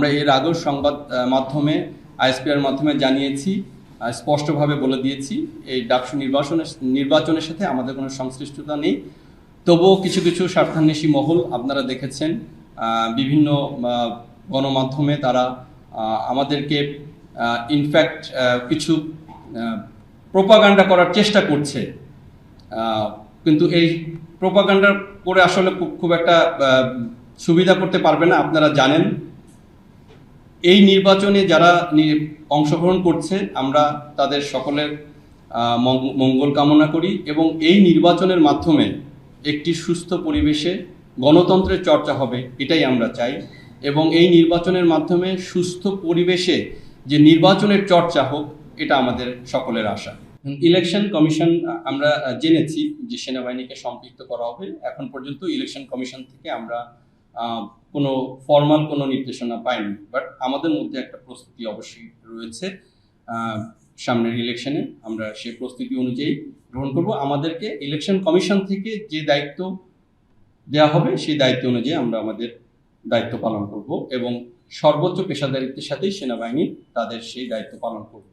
আমরা এর আগেও সংবাদ মাধ্যমে আইএসপিআর মাধ্যমে জানিয়েছি স্পষ্টভাবে বলে দিয়েছি, এই ডাকসু নির্বাচনের নির্বাচনের সাথে আমাদের কোনো সংশ্লিষ্টতা নেই। তবুও কিছু কিছু স্বার্থান্বেষী মহল আপনারা দেখেছেন বিভিন্ন গণমাধ্যমে তারা আমাদেরকে ইনফ্যাক্ট কিছু প্রোপাগান্ডা করার চেষ্টা করছে। কিন্তু এই প্রোপাগান্ডা করে আসলে খুব একটা সুবিধা করতে পারবে না, আপনারা জানেন। এই নির্বাচনে যারা অংশগ্রহণ করছে, আমরা তাদের সকলের মঙ্গ- মঙ্গল কামনা করি এবং এই নির্বাচনের মাধ্যমে একটি সুস্থ পরিবেশে গণতন্ত্রের চর্চা হবে, এটাই আমরা চাই। এবং এই নির্বাচনের মাধ্যমে সুস্থ পরিবেশে যে নির্বাচনের চর্চা হোক, এটা আমাদের সকলের আশা। ইলেকশন কমিশন আমরা জেনেছি যে সেনাবাহিনীকে সম্পৃক্ত করা হবে। এখন পর্যন্ত ইলেকশন কমিশন থেকে আমরা কোনো ফর্মাল কোনো নির্দেশনা পাইনি। বাট আমাদের মধ্যে একটা প্রস্তুতি অবশ্যই রয়েছে। সামনের ইলেকশনে আমরা সেই প্রস্তুতি অনুযায়ী গ্রহণ করব। আমাদেরকে ইলেকশন কমিশন থেকে যে দায়িত্ব দেওয়া হবে, সেই দায়িত্ব অনুযায়ী আমরা আমাদের দায়িত্ব পালন করব এবং সর্বোচ্চ পেশাদারিত্বের সাথেই সেনাবাহিনী তাদের সেই দায়িত্ব পালন করবে।